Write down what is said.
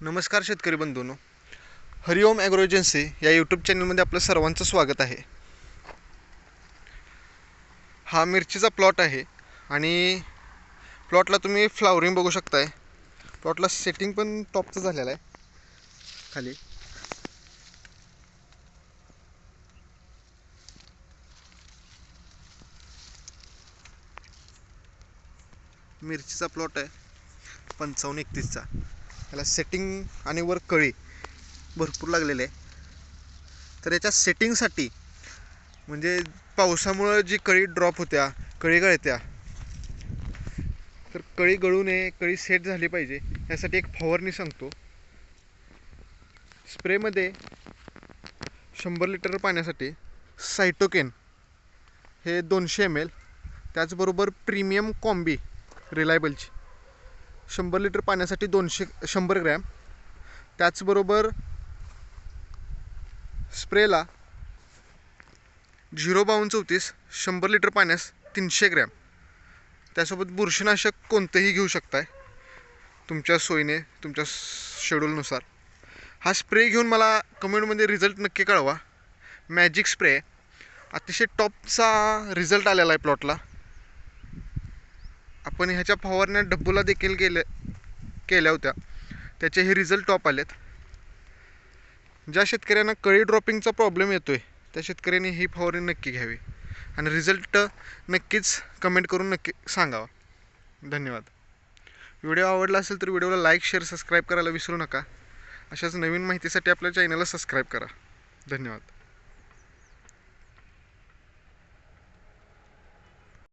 नमस्कार शेतकरी बंधूंनो. हरिओम ॲग्रो एजन्सी या यूट्यूब चॅनलमध्ये आपलं सर्वांचं स्वागत आहे. हा मिरचीचा प्लॉट आहे आणि प्लॉटला तुम्ही फ्लावरिंग बघू शकताय. प्लॉटला सेटिंग पण टॉपचं झालेलं आहे. खाली. मिरचीचा प्लॉट आहे. पंचावन्न एकतीसचा. याला सेटिंग आणि वर कळी भरपूर लागलेले आहे. तर याच्या सेटिंगसाठी म्हणजे पावसामुळं जी कळी ड्रॉप होत्या कळी गळत्या तर कळी गळू नये कळी सेट झाली पाहिजे यासाठी एक फवारणी सांगतो. स्प्रेमध्ये शंभर लिटर पाण्यासाठी सायटोकेन हे दोनशे एम एल त्याचबरोबर प्रीमियम कॉम्बी रिलायबलची शंभर लिटर पाण्यासाठी दोनशे शंभर ग्रॅम. त्याचबरोबर स्प्रेला झिरो बावन्न चौतीस शंभर लिटर पाण्यास तीनशे ग्रॅम. त्यासोबत बुरशीनाशक कोणतंही घेऊ शकताय तुमच्या सोयीने तुमच्या शेड्यूलनुसार. हा स्प्रे घेऊन मला कमेंटमध्ये रिझल्ट नक्की कळवा. Magic spray. अतिशय टॉपचा रिझल्ट आलेला आहे प्लॉटला. आपण ह्याच्या फवारण्या डब्बूला देखील केले केल्या होत्या. त्याचे हे रिझल्ट टॉप आलेत. ज्या शेतकऱ्यांना कळी ड्रॉपिंगचा प्रॉब्लेम येतो आहे त्या शेतकऱ्यांनी ही फवारणी नक्की घ्यावी. आणि रिझल्ट नक्कीच कमेंट करून नक्की सांगावा. धन्यवाद. व्हिडिओ आवडला असेल तर व्हिडिओला लाईक शेअर सबस्क्राईब करायला विसरू नका. अशाच नवीन माहितीसाठी आपल्या चॅनलला सबस्क्राईब करा. धन्यवाद.